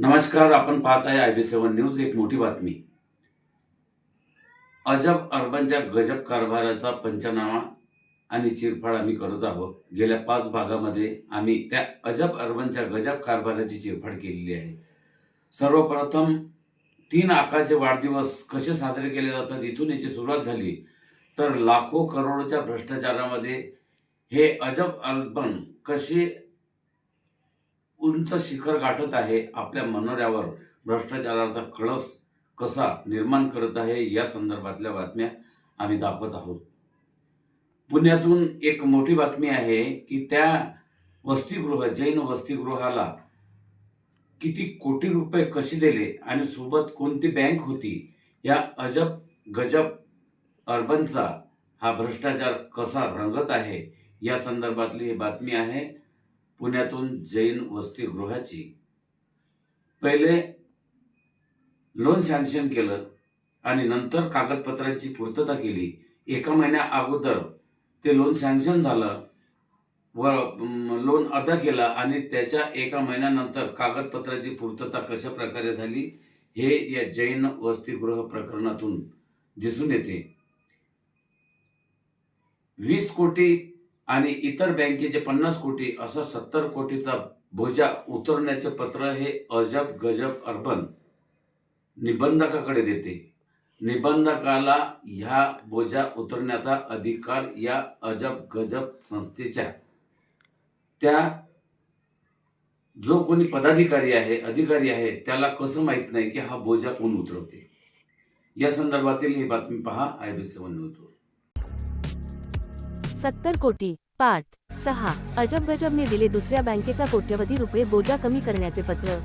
नमस्कार आपण पाहत आहे आय बी सेवन न्यूज. एक मोठी बातमी. अजब अर्बनच्या गजब कारभाराचा पंचनामा आणि चिरफाड आम्ही करत आहोत. गेल्या पाच भागामध्ये आम्ही त्या अजब अर्बनच्या गजब कारभाराची चिरफाड केलेली आहे. सर्वप्रथम तीन आकाचे वाढदिवस कसे साजरे केले जातात इथून याची सुरुवात झाली. तर लाखो करोडच्या भ्रष्टाचारामध्ये हे अजब अर्बन कसे उंच शिखर गाठत आहे. आपल्या मनोऱ्यावर भ्रष्टाचाराचा कळस कसा निर्माण करत आहे या संदर्भातल्या बातम्या आम्ही दाखवत आहोत. पुण्यातून एक मोठी बातमी आहे की त्या वसतिगृह जैन वसतिगृहाला किती कोटी रुपये कसे दिले आणि सोबत कोणती बँक होती या अजब गजब अर्बनचा हा भ्रष्टाचार कसा रंगत आहे या संदर्भातली ही बातमी आहे. पुण्यातून जैन वसतिगृहाची पहिले लोन सँक्शन केलं आणि नंतर कागदपत्रांची पूर्तता केली. एका महिन्या अगोदर ते लोन सँक्शन झालं. व लोन अदा केला आणि त्याच्या एका महिन्यानंतर कागदपत्राची पूर्तता कशा प्रकारे झाली हे या जैन वसतिगृह प्रकरणातून दिसून येते. वीस कोटी आणि इतर बँकेचे पन्नास कोटी असं सत्तर कोटीचा बोजा उतरण्याचे पत्र हे अजब गजब अर्बन निबंधकाकडे देते. निबंधकाला ह्या बोजा उतरण्याचा अधिकार या अजब गजब संस्थेच्या त्या जो कोणी पदाधिकारी आहे अधिकारी आहे त्याला कसं माहीत नाही की हा बोजा कोण उतरवते? या संदर्भातील ही बातमी पहा आय बी सेवन न्यूजवर सत्तर कोटी. पाठ. सहा. अजब गजबने दिले दुसऱ्या बँकेचा कोट्यवधी रुपये बोजा कमी करण्याचे पत्र.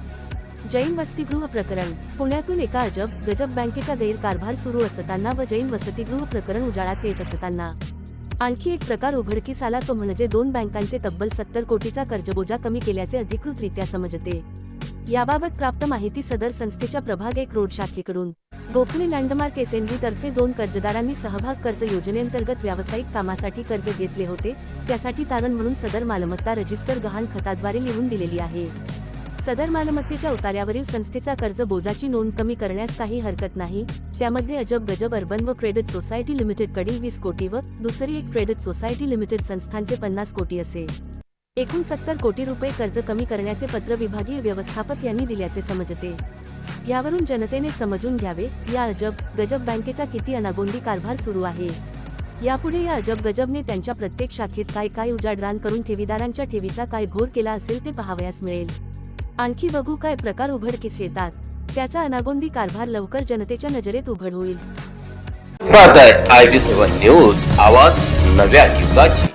जैन वसतिगृह प्रकरण. पुण्यातून एका अजब गजब बँकेचा गैरकारभार सुरू असताना व जैन वसतिगृह प्रकरण उजाळात येत असताना. आणखी एक प्रकार उघडकीस आला तो म्हणजे दोन बँकांचे तब्बल सत्तर कोटीचा कर्जबोजा कमी केल्याचे अधिकृतरित्या समजते. याबाबत प्राप्त माहिती सदर संस्थेच्या प्रभाग एक रोड शाखेकडून. गोखले लँडमार्क एस एन तर्फे दोन कर्जदारांनी सहभाग कर्ज योजनेअंतर्गत व्यावसायिक कामासाठी कर्ज घेतले होते त्यासाठी तारण म्हणून सदर मालमत्ता रजिस्टर गहाण खताद्वारे लिहून दिलेली आहे. सदर मालमत्तेच्या उतार्यावरील संस्थेचा कर्ज बोजाची नोंद कमी करण्यास काही हरकत नाही त्यामध्ये अजब गजब अर्बन व क्रेडिट सोसायटी लिमिटेड कडील वीस कोटी व दुसरी एक क्रेडिट सोसायटी लिमिटेड संस्थांचे पन्नास कोटी असे. एकूण सत्तर कोटी रुपये कर्ज कमी करण्याचे पत्र विभागीय व्यवस्थापक यांनी दिल्याचे समजते. यावरून जनतेने समजून घ्यावे या अजब गजब बँकेचा किती अनागोंदी कारभार सुरू आहे? यापुढे या अजब गजबने त्यांच्या प्रत्येक शाखेत काय काय उजाडरान करून ठेवीदारांच्या ठेवीचा काय घोर केला असेल ते पाहावयास मिळेल. आणखी बघू काय प्रकार उघडकीस येतात. त्याचा अनागोंदी कारभार लवकर जनतेच्या नजरेत उघड होईल. आय बी सेवन न्यूज आवाज नव्या युगाची.